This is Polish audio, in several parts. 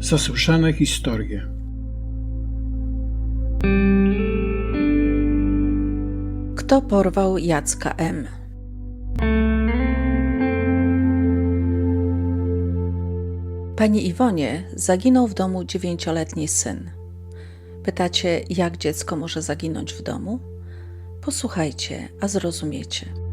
Zasłyszane historie. Kto porwał Jacka M? Pani Iwonie zaginął w domu dziewięcioletni syn. Pytacie, jak dziecko może zaginąć w domu? Posłuchajcie, a zrozumiecie.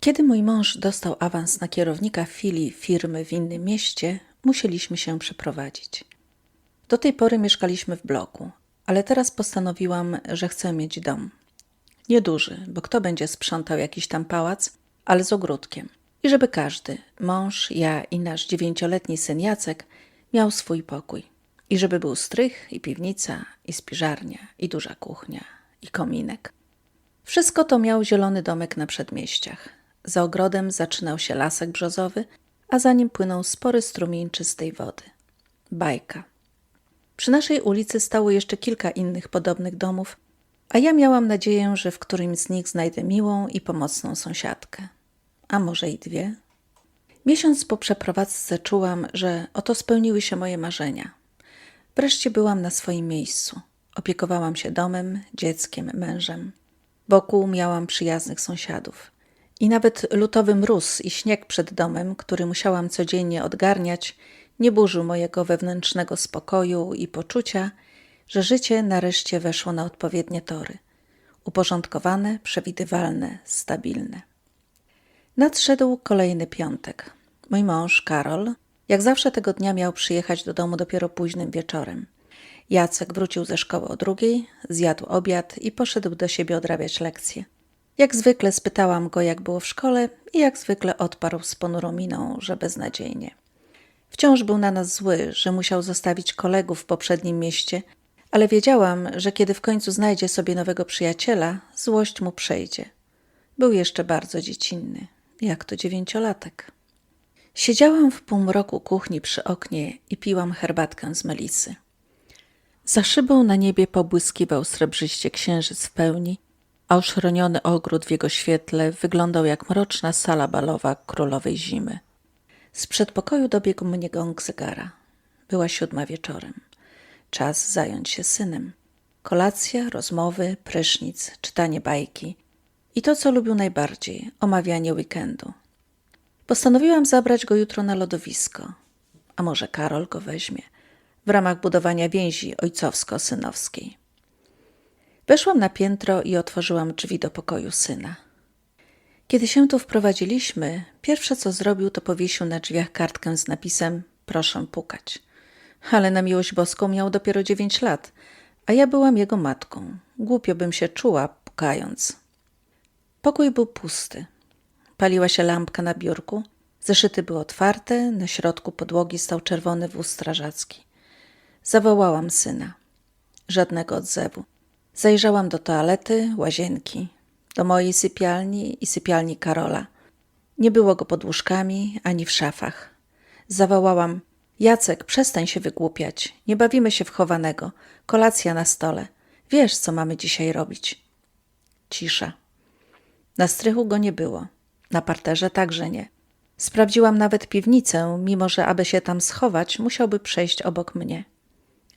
Kiedy mój mąż dostał awans na kierownika filii firmy w innym mieście, musieliśmy się przeprowadzić. Do tej pory mieszkaliśmy w bloku, ale teraz postanowiłam, że chcę mieć dom. Nieduży, bo kto będzie sprzątał jakiś tam pałac, ale z ogródkiem. I żeby każdy, mąż, ja i nasz dziewięcioletni syn Jacek, miał swój pokój. I żeby był strych, i piwnica, i spiżarnia, i duża kuchnia, i kominek. Wszystko to miał zielony domek na przedmieściach. Za ogrodem zaczynał się lasek brzozowy, a za nim płynął spory strumień czystej wody. Bajka. Przy naszej ulicy stało jeszcze kilka innych podobnych domów, a ja miałam nadzieję, że w którymś z nich znajdę miłą i pomocną sąsiadkę. A może i dwie? Miesiąc po przeprowadzce czułam, że oto spełniły się moje marzenia. Wreszcie byłam na swoim miejscu. Opiekowałam się domem, dzieckiem, mężem. Wokół miałam przyjaznych sąsiadów. I nawet lutowy mróz i śnieg przed domem, który musiałam codziennie odgarniać, nie burzył mojego wewnętrznego spokoju i poczucia, że życie nareszcie weszło na odpowiednie tory. Uporządkowane, przewidywalne, stabilne. Nadszedł kolejny piątek. Mój mąż, Karol, jak zawsze tego dnia miał przyjechać do domu dopiero późnym wieczorem. Jacek wrócił ze szkoły o drugiej, zjadł obiad i poszedł do siebie odrabiać lekcje. Jak zwykle spytałam go, jak było w szkole, i jak zwykle odparł z ponurą miną, że beznadziejnie. Wciąż był na nas zły, że musiał zostawić kolegów w poprzednim mieście, ale wiedziałam, że kiedy w końcu znajdzie sobie nowego przyjaciela, złość mu przejdzie. Był jeszcze bardzo dziecinny, jak to dziewięciolatek. Siedziałam w półmroku kuchni przy oknie i piłam herbatkę z melisy. Za szybą na niebie pobłyskiwał srebrzyście księżyc w pełni, a oszroniony ogród w jego świetle wyglądał jak mroczna sala balowa królowej zimy. Z przedpokoju dobiegł mnie gong zegara. Była siódma wieczorem. Czas zająć się synem. Kolacja, rozmowy, prysznic, czytanie bajki i to, co lubił najbardziej omawianie weekendu. Postanowiłam zabrać go jutro na lodowisko. A może Karol go weźmie w ramach budowania więzi ojcowsko-synowskiej. Weszłam na piętro i otworzyłam drzwi do pokoju syna. Kiedy się tu wprowadziliśmy, pierwsze co zrobił, to powiesił na drzwiach kartkę z napisem Proszę pukać. Ale na miłość boską miał dopiero dziewięć lat, a ja byłam jego matką. Głupio bym się czuła, pukając. Pokój był pusty. Paliła się lampka na biurku, zeszyty były otwarte, na środku podłogi stał czerwony wóz strażacki. Zawołałam syna. Żadnego odzewu. Zajrzałam do toalety, łazienki, do mojej sypialni i sypialni Karola. Nie było go pod łóżkami ani w szafach. Zawołałam: Jacek, przestań się wygłupiać. Nie bawimy się w chowanego. Kolacja na stole. Wiesz, co mamy dzisiaj robić. Cisza. Na strychu go nie było. Na parterze także nie. Sprawdziłam nawet piwnicę, mimo że aby się tam schować, musiałby przejść obok mnie.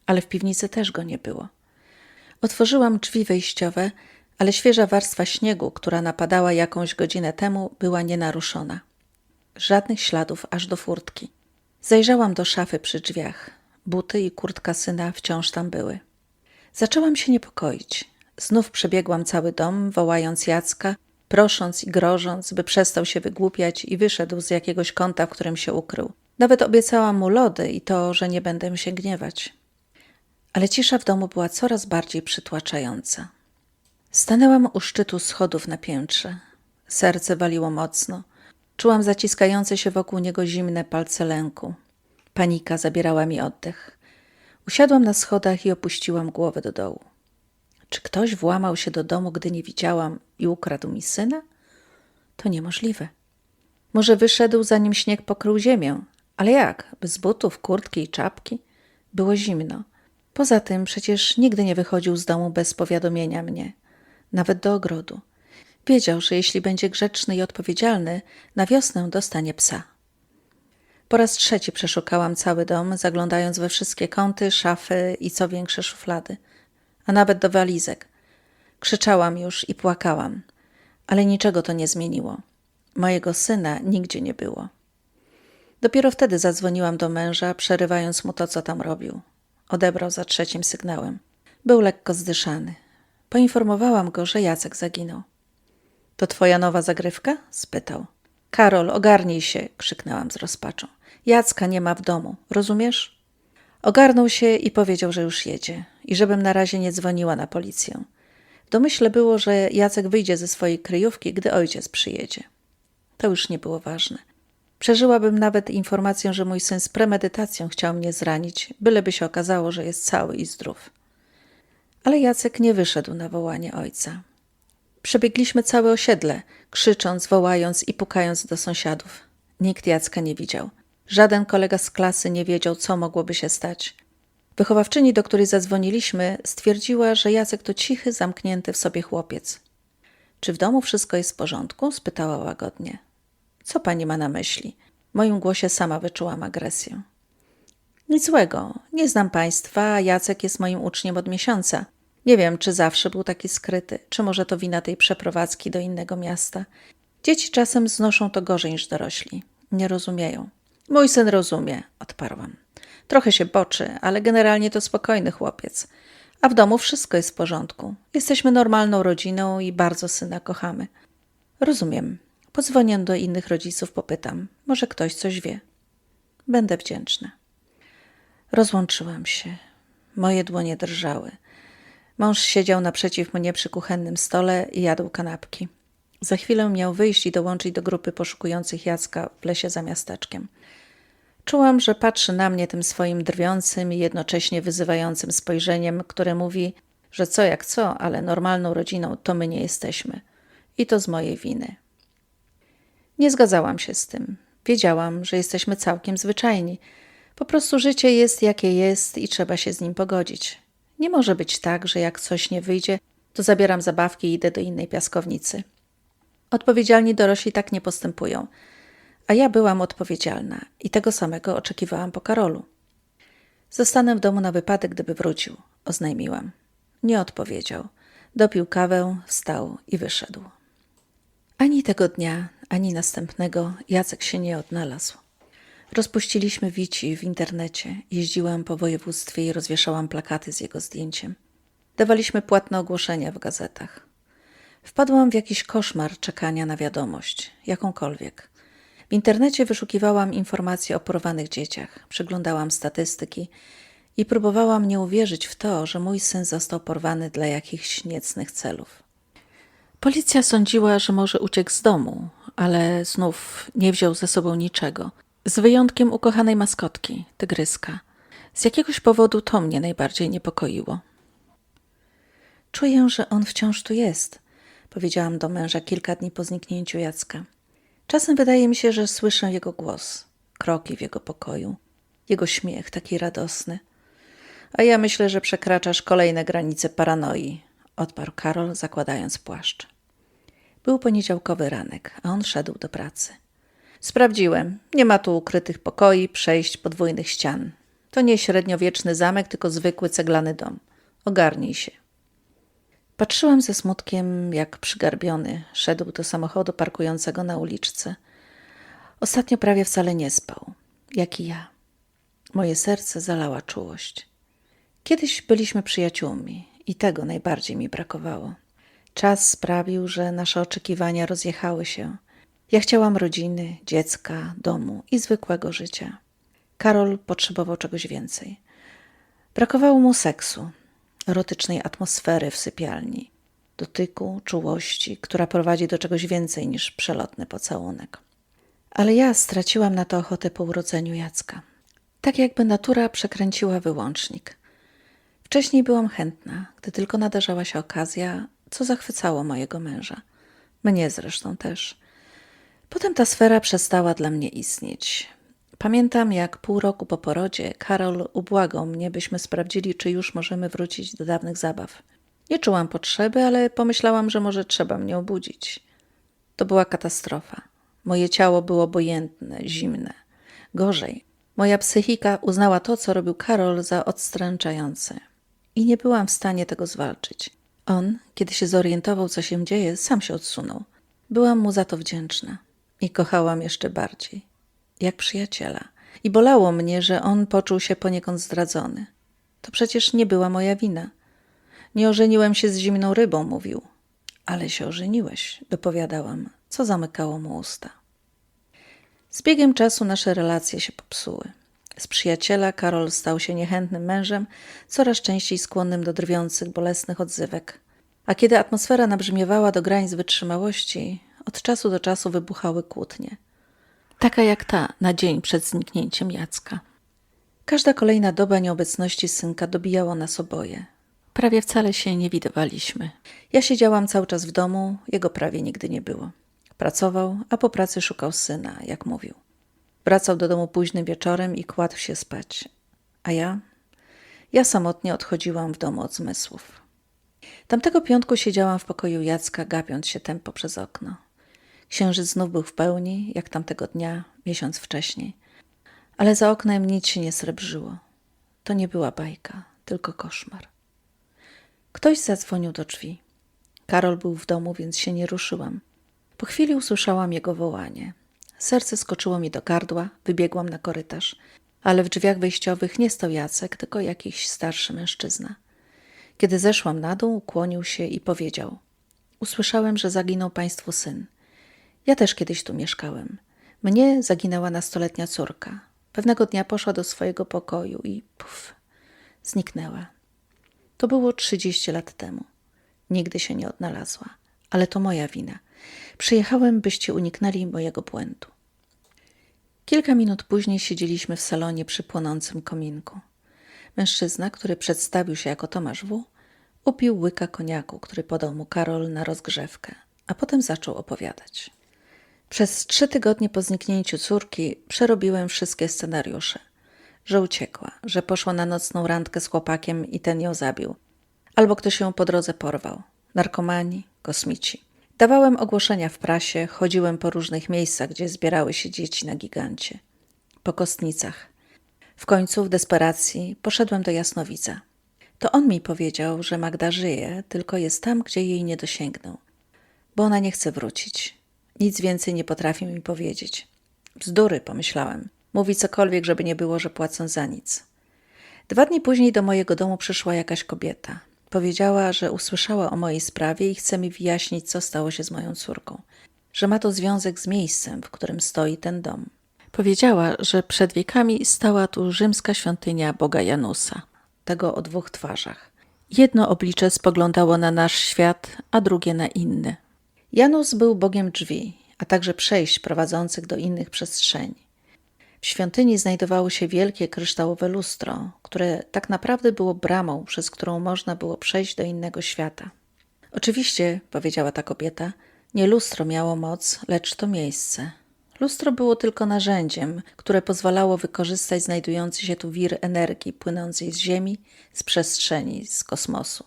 Ale w piwnicy też go nie było. Otworzyłam drzwi wejściowe, ale świeża warstwa śniegu, która napadała jakąś godzinę temu, była nienaruszona. Żadnych śladów aż do furtki. Zajrzałam do szafy przy drzwiach. Buty i kurtka syna wciąż tam były. Zaczęłam się niepokoić. Znów przebiegłam cały dom, wołając Jacka, prosząc i grożąc, by przestał się wygłupiać i wyszedł z jakiegoś kąta, w którym się ukrył. Nawet obiecałam mu lody i to, że nie będę się gniewać. Ale cisza w domu była coraz bardziej przytłaczająca. Stanęłam u szczytu schodów na piętrze. Serce waliło mocno. Czułam zaciskające się wokół niego zimne palce lęku. Panika zabierała mi oddech. Usiadłam na schodach i opuściłam głowę do dołu. Czy ktoś włamał się do domu, gdy nie widziałam i ukradł mi syna? To niemożliwe. Może wyszedł, zanim śnieg pokrył ziemię, ale jak? Bez butów, kurtki i czapki? Było zimno. Poza tym przecież nigdy nie wychodził z domu bez powiadomienia mnie, nawet do ogrodu. Wiedział, że jeśli będzie grzeczny i odpowiedzialny, na wiosnę dostanie psa. Po raz trzeci przeszukałam cały dom, zaglądając we wszystkie kąty, szafy i co większe szuflady, a nawet do walizek. Krzyczałam już i płakałam, ale niczego to nie zmieniło. Mojego syna nigdzie nie było. Dopiero wtedy zadzwoniłam do męża, przerywając mu to, co tam robił. Odebrał za trzecim sygnałem. Był lekko zdyszany. Poinformowałam go, że Jacek zaginął. To twoja nowa zagrywka? spytał. Karol, ogarnij się, krzyknęłam z rozpaczą. Jacka nie ma w domu, rozumiesz? Ogarnął się i powiedział, że już jedzie i żebym na razie nie dzwoniła na policję. Domyśle było, że Jacek wyjdzie ze swojej kryjówki, gdy ojciec przyjedzie. To już nie było ważne. Przeżyłabym nawet informację, że mój syn z premedytacją chciał mnie zranić, byleby się okazało, że jest cały i zdrów. Ale Jacek nie wyszedł na wołanie ojca. Przebiegliśmy całe osiedle, krzycząc, wołając i pukając do sąsiadów. Nikt Jacka nie widział. Żaden kolega z klasy nie wiedział, co mogłoby się stać. Wychowawczyni, do której zadzwoniliśmy, stwierdziła, że Jacek to cichy, zamknięty w sobie chłopiec. Czy w domu wszystko jest w porządku? spytała łagodnie. Co pani ma na myśli? W moim głosie sama wyczułam agresję. Nic złego. Nie znam państwa, Jacek jest moim uczniem od miesiąca. Nie wiem, czy zawsze był taki skryty, czy może to wina tej przeprowadzki do innego miasta. Dzieci czasem znoszą to gorzej niż dorośli. Nie rozumieją. Mój syn rozumie, odparłam. Trochę się boczy, ale generalnie to spokojny chłopiec. A w domu wszystko jest w porządku. Jesteśmy normalną rodziną i bardzo syna kochamy. Rozumiem. Podzwonię do innych rodziców, popytam. Może ktoś coś wie. Będę wdzięczna. Rozłączyłam się. Moje dłonie drżały. Mąż siedział naprzeciw mnie przy kuchennym stole i jadł kanapki. Za chwilę miał wyjść i dołączyć do grupy poszukujących Jacka w lesie za miasteczkiem. Czułam, że patrzy na mnie tym swoim drwiącym i jednocześnie wyzywającym spojrzeniem, które mówi, że co jak co, ale normalną rodziną to my nie jesteśmy. I to z mojej winy. Nie zgadzałam się z tym. Wiedziałam, że jesteśmy całkiem zwyczajni. Po prostu życie jest jakie jest i trzeba się z nim pogodzić. Nie może być tak, że jak coś nie wyjdzie, to zabieram zabawki i idę do innej piaskownicy. Odpowiedzialni dorośli tak nie postępują. A ja byłam odpowiedzialna i tego samego oczekiwałam po Karolu. Zostanę w domu na wypadek, gdyby wrócił, oznajmiłam. Nie odpowiedział. Dopił kawę, wstał i wyszedł. Ani tego dnia, ani następnego Jacek się nie odnalazł. Rozpuściliśmy wici w internecie, jeździłam po województwie i rozwieszałam plakaty z jego zdjęciem. Dawaliśmy płatne ogłoszenia w gazetach. Wpadłam w jakiś koszmar czekania na wiadomość, jakąkolwiek. W internecie wyszukiwałam informacje o porwanych dzieciach, przeglądałam statystyki i próbowałam nie uwierzyć w to, że mój syn został porwany dla jakichś niecnych celów. Policja sądziła, że może uciekł z domu, ale znów nie wziął ze sobą niczego, z wyjątkiem ukochanej maskotki, tygryska. Z jakiegoś powodu to mnie najbardziej niepokoiło. Czuję, że on wciąż tu jest, powiedziałam do męża kilka dni po zniknięciu Jacka. Czasem wydaje mi się, że słyszę jego głos, kroki w jego pokoju, jego śmiech taki radosny. A ja myślę, że przekraczasz kolejne granice paranoi, odparł Karol, zakładając płaszcz. Był poniedziałkowy ranek, a on szedł do pracy. Sprawdziłem. Nie ma tu ukrytych pokoi, przejść, podwójnych ścian. To nie średniowieczny zamek, tylko zwykły ceglany dom. Ogarnij się. Patrzyłam ze smutkiem, jak przygarbiony szedł do samochodu parkującego na uliczce. Ostatnio prawie wcale nie spał, jak i ja. Moje serce zalała czułość. Kiedyś byliśmy przyjaciółmi i tego najbardziej mi brakowało. Czas sprawił, że nasze oczekiwania rozjechały się. Ja chciałam rodziny, dziecka, domu i zwykłego życia. Karol potrzebował czegoś więcej. Brakowało mu seksu, erotycznej atmosfery w sypialni, dotyku, czułości, która prowadzi do czegoś więcej niż przelotny pocałunek. Ale ja straciłam na to ochotę po urodzeniu Jacka. Tak jakby natura przekręciła wyłącznik. Wcześniej byłam chętna, gdy tylko nadarzała się okazja, co zachwycało mojego męża. Mnie zresztą też. Potem ta sfera przestała dla mnie istnieć. Pamiętam, jak pół roku po porodzie Karol ubłagał mnie, byśmy sprawdzili, czy już możemy wrócić do dawnych zabaw. Nie czułam potrzeby, ale pomyślałam, że może trzeba mnie obudzić. To była katastrofa. Moje ciało było obojętne, zimne. Gorzej, moja psychika uznała to, co robił Karol, za odstręczające. I nie byłam w stanie tego zwalczyć. On, kiedy się zorientował, co się dzieje, sam się odsunął. Byłam mu za to wdzięczna i kochałam jeszcze bardziej, jak przyjaciela. I bolało mnie, że on poczuł się poniekąd zdradzony. To przecież nie była moja wina. Nie ożeniłem się z zimną rybą, mówił. Ale się ożeniłeś, dopowiadałam, co zamykało mu usta. Z biegiem czasu nasze relacje się popsuły. Z przyjaciela Karol stał się niechętnym mężem, coraz częściej skłonnym do drwiących, bolesnych odzywek. A kiedy atmosfera nabrzmiewała do granic wytrzymałości, od czasu do czasu wybuchały kłótnie. Taka jak ta na dzień przed zniknięciem Jacka. Każda kolejna doba nieobecności synka dobijała nas oboje. Prawie wcale się nie widywaliśmy. Ja siedziałam cały czas w domu, jego prawie nigdy nie było. Pracował, a po pracy szukał syna, jak mówił. Wracał do domu późnym wieczorem i kładł się spać. A ja? Ja samotnie odchodziłam w domu od zmysłów. Tamtego piątku siedziałam w pokoju Jacka, gapiąc się tempo przez okno. Księżyc znów był w pełni, jak tamtego dnia, miesiąc wcześniej. Ale za oknem nic się nie srebrzyło. To nie była bajka, tylko koszmar. Ktoś zadzwonił do drzwi. Karol był w domu, więc się nie ruszyłam. Po chwili usłyszałam jego wołanie. Serce skoczyło mi do gardła, wybiegłam na korytarz, ale w drzwiach wejściowych nie stał Jacek, tylko jakiś starszy mężczyzna. Kiedy zeszłam na dół, ukłonił się i powiedział: Usłyszałem, że zaginął państwu syn. Ja też kiedyś tu mieszkałem. Mnie zaginęła nastoletnia córka. Pewnego dnia poszła do swojego pokoju i puf, zniknęła. To było 30 lat temu. Nigdy się nie odnalazła, ale to moja wina. Przyjechałem, byście uniknęli mojego błędu. Kilka minut później siedzieliśmy w salonie przy płonącym kominku. Mężczyzna, który przedstawił się jako Tomasz W., upił łyka koniaku, który podał mu Karol na rozgrzewkę, a potem zaczął opowiadać. Przez trzy tygodnie po zniknięciu córki przerobiłem wszystkie scenariusze. Że uciekła, że poszła na nocną randkę z chłopakiem i ten ją zabił. Albo ktoś ją po drodze porwał. Narkomani, kosmici. Dawałem ogłoszenia w prasie, chodziłem po różnych miejscach, gdzie zbierały się dzieci na gigancie. Po kostnicach. W końcu, w desperacji, poszedłem do Jasnowica. To on mi powiedział, że Magda żyje, tylko jest tam, gdzie jej nie dosięgnął. Bo ona nie chce wrócić. Nic więcej nie potrafi mi powiedzieć. Bzdury, pomyślałem. Mówi cokolwiek, żeby nie było, że płacą za nic. Dwa dni później do mojego domu przyszła jakaś kobieta. Powiedziała, że usłyszała o mojej sprawie i chce mi wyjaśnić, co stało się z moją córką. Że ma to związek z miejscem, w którym stoi ten dom. Powiedziała, że przed wiekami stała tu rzymska świątynia Boga Janusa, tego o dwóch twarzach. Jedno oblicze spoglądało na nasz świat, a drugie na inny. Janus był bogiem drzwi, a także przejść prowadzących do innych przestrzeni. W świątyni znajdowało się wielkie kryształowe lustro, które tak naprawdę było bramą, przez którą można było przejść do innego świata. Oczywiście, powiedziała ta kobieta, nie lustro miało moc, lecz to miejsce. Lustro było tylko narzędziem, które pozwalało wykorzystać znajdujący się tu wir energii płynącej z Ziemi, z przestrzeni, z kosmosu.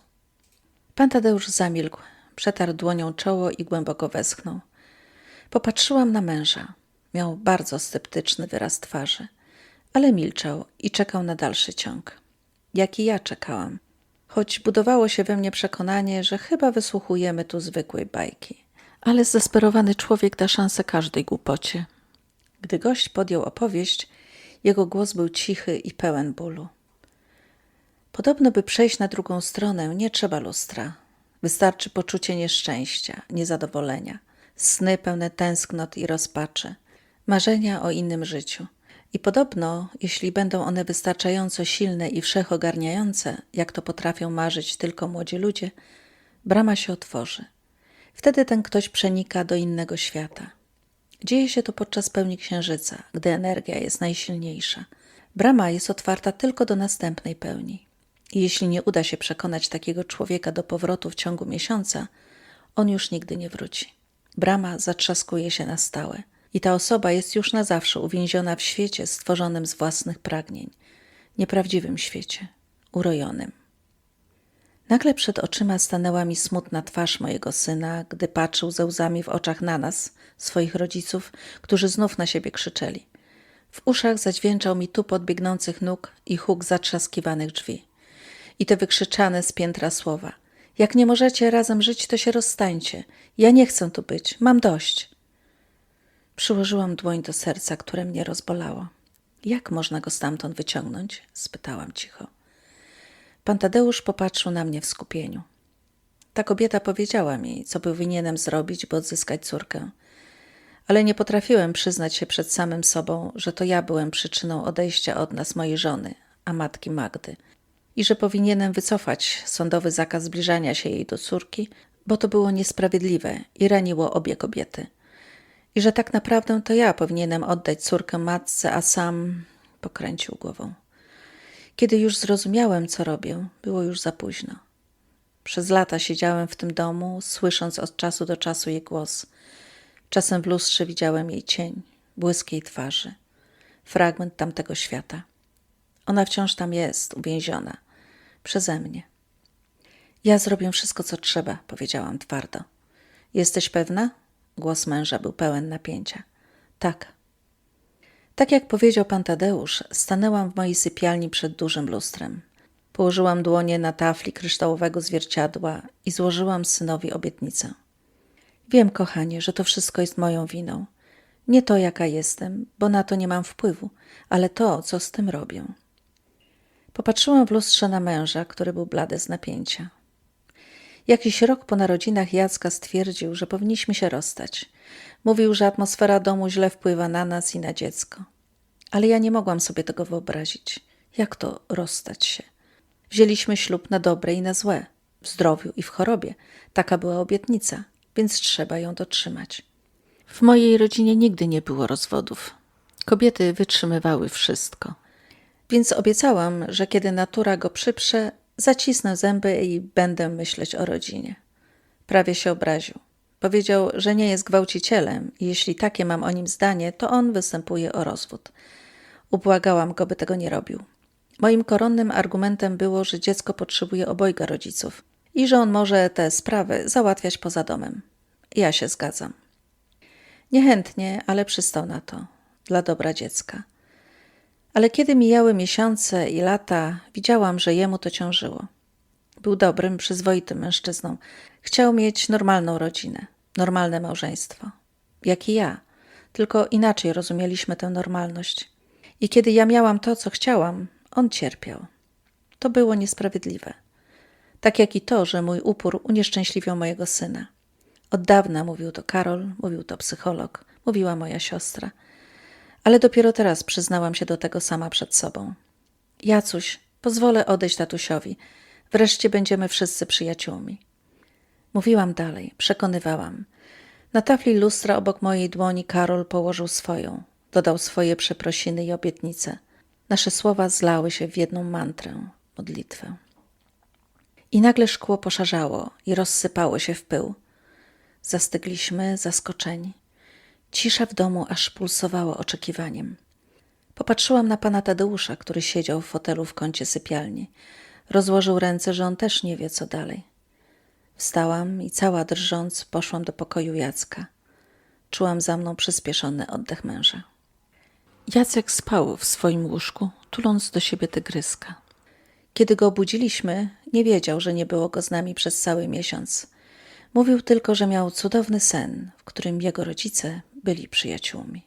Pan Tadeusz zamilkł, przetarł dłonią czoło i głęboko westchnął. Popatrzyłam na męża. Miał bardzo sceptyczny wyraz twarzy, ale milczał i czekał na dalszy ciąg. Jak i ja czekałam, choć budowało się we mnie przekonanie, że chyba wysłuchujemy tu zwykłej bajki. Ale zdesperowany człowiek da szansę każdej głupocie. Gdy gość podjął opowieść, jego głos był cichy i pełen bólu. Podobno, by przejść na drugą stronę, nie trzeba lustra. Wystarczy poczucie nieszczęścia, niezadowolenia, sny pełne tęsknot i rozpaczy, marzenia o innym życiu. I podobno, jeśli będą one wystarczająco silne i wszechogarniające, jak to potrafią marzyć tylko młodzi ludzie, brama się otworzy. Wtedy ten ktoś przenika do innego świata. Dzieje się to podczas pełni księżyca, gdy energia jest najsilniejsza. Brama jest otwarta tylko do następnej pełni. I jeśli nie uda się przekonać takiego człowieka do powrotu w ciągu miesiąca, on już nigdy nie wróci. Brama zatrzaskuje się na stałe. I ta osoba jest już na zawsze uwięziona w świecie stworzonym z własnych pragnień, nieprawdziwym świecie, urojonym. Nagle przed oczyma stanęła mi smutna twarz mojego syna, gdy patrzył ze łzami w oczach na nas, swoich rodziców, którzy znów na siebie krzyczeli. W uszach zadźwięczał mi tupot biegnących nóg i huk zatrzaskiwanych drzwi. I te wykrzyczane z piętra słowa. Jak nie możecie razem żyć, to się rozstańcie. Ja nie chcę tu być. Mam dość. Przyłożyłam dłoń do serca, które mnie rozbolało. Jak można go stamtąd wyciągnąć? spytałam cicho. Pan Tadeusz popatrzył na mnie w skupieniu. Ta kobieta powiedziała mi, co powinienem zrobić, by odzyskać córkę. Ale nie potrafiłem przyznać się przed samym sobą, że to ja byłem przyczyną odejścia od nas mojej żony, a matki Magdy, i że powinienem wycofać sądowy zakaz zbliżania się jej do córki, bo to było niesprawiedliwe i raniło obie kobiety. I że tak naprawdę to ja powinienem oddać córkę matce, a sam pokręcił głową. Kiedy już zrozumiałem, co robię, było już za późno. Przez lata siedziałem w tym domu, słysząc od czasu do czasu jej głos. Czasem w lustrze widziałem jej cień, błysk jej twarzy, fragment tamtego świata. Ona wciąż tam jest, uwięziona, przeze mnie. Ja zrobię wszystko, co trzeba, powiedziałam twardo. Jesteś pewna? Głos męża był pełen napięcia. Tak. Tak jak powiedział pan Tadeusz, stanęłam w mojej sypialni przed dużym lustrem. Położyłam dłonie na tafli kryształowego zwierciadła i złożyłam synowi obietnicę. Wiem, kochanie, że to wszystko jest moją winą. Nie to, jaka jestem, bo na to nie mam wpływu, ale to, co z tym robię. Popatrzyłam w lustrze na męża, który był blady z napięcia. Jakiś rok po narodzinach Jacka stwierdził, że powinniśmy się rozstać. Mówił, że atmosfera domu źle wpływa na nas i na dziecko. Ale ja nie mogłam sobie tego wyobrazić. Jak to rozstać się? Wzięliśmy ślub na dobre i na złe, w zdrowiu i w chorobie. Taka była obietnica, więc trzeba ją dotrzymać. W mojej rodzinie nigdy nie było rozwodów. Kobiety wytrzymywały wszystko. Więc obiecałam, że kiedy natura go przyprze, zacisnę zęby i będę myśleć o rodzinie. Prawie się obraził. Powiedział, że nie jest gwałcicielem i jeśli takie mam o nim zdanie, to on występuje o rozwód. Ubłagałam go, by tego nie robił. Moim koronnym argumentem było, że dziecko potrzebuje obojga rodziców i że on może te sprawy załatwiać poza domem. Ja się zgadzam. Niechętnie, ale przystał na to, dla dobra dziecka. Ale kiedy mijały miesiące i lata, widziałam, że jemu to ciążyło. Był dobrym, przyzwoitym mężczyzną. Chciał mieć normalną rodzinę, normalne małżeństwo. Jak i ja, tylko inaczej rozumieliśmy tę normalność. I kiedy ja miałam to, co chciałam, on cierpiał. To było niesprawiedliwe. Tak jak i to, że mój upór unieszczęśliwiał mojego syna. Od dawna mówił to Karol, mówił to psycholog, mówiła moja siostra. Ale dopiero teraz przyznałam się do tego sama przed sobą. Jacuś, pozwolę odejść tatusiowi. Wreszcie będziemy wszyscy przyjaciółmi. Mówiłam dalej, przekonywałam. Na tafli lustra obok mojej dłoni Karol położył swoją, dodał swoje przeprosiny i obietnice. Nasze słowa zlały się w jedną mantrę, modlitwę. I nagle szkło poszarzało i rozsypało się w pył. Zastygliśmy, zaskoczeni. Cisza w domu aż pulsowała oczekiwaniem. Popatrzyłam na pana Tadeusza, który siedział w fotelu w kącie sypialni. Rozłożył ręce, że on też nie wie, co dalej. Wstałam i cała drżąc poszłam do pokoju Jacka. Czułam za mną przyspieszony oddech męża. Jacek spał w swoim łóżku, tuląc do siebie tygryska. Kiedy go obudziliśmy, nie wiedział, że nie było go z nami przez cały miesiąc. Mówił tylko, że miał cudowny sen, w którym jego rodzice byli przyjaciółmi.